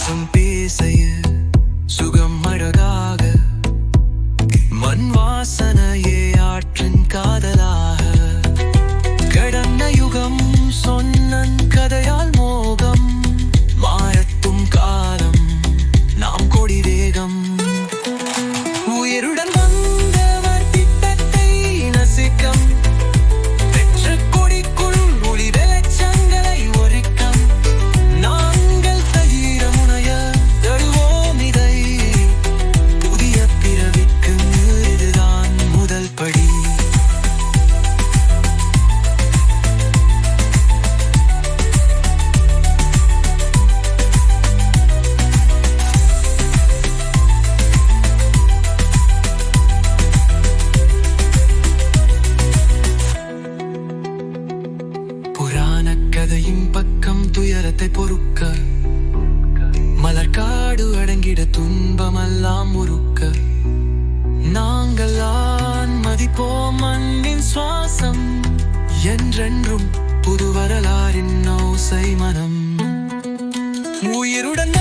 சுவாசம் பேசையில் சுகம் அழகாக மண் வாசனையே ஆற்றின் காதலாக புராண கதையின் பக்கம் துயரத்தை பொறுக்க. மலர்காடு அடங்கிட துன்பமெல்லாம் உருக்க. நாங்கள் மதிப்போம் மண்ணின் சுவாசம். என்றென்றும் புது வரலாறின் ஓசை மனம். உயிருடன்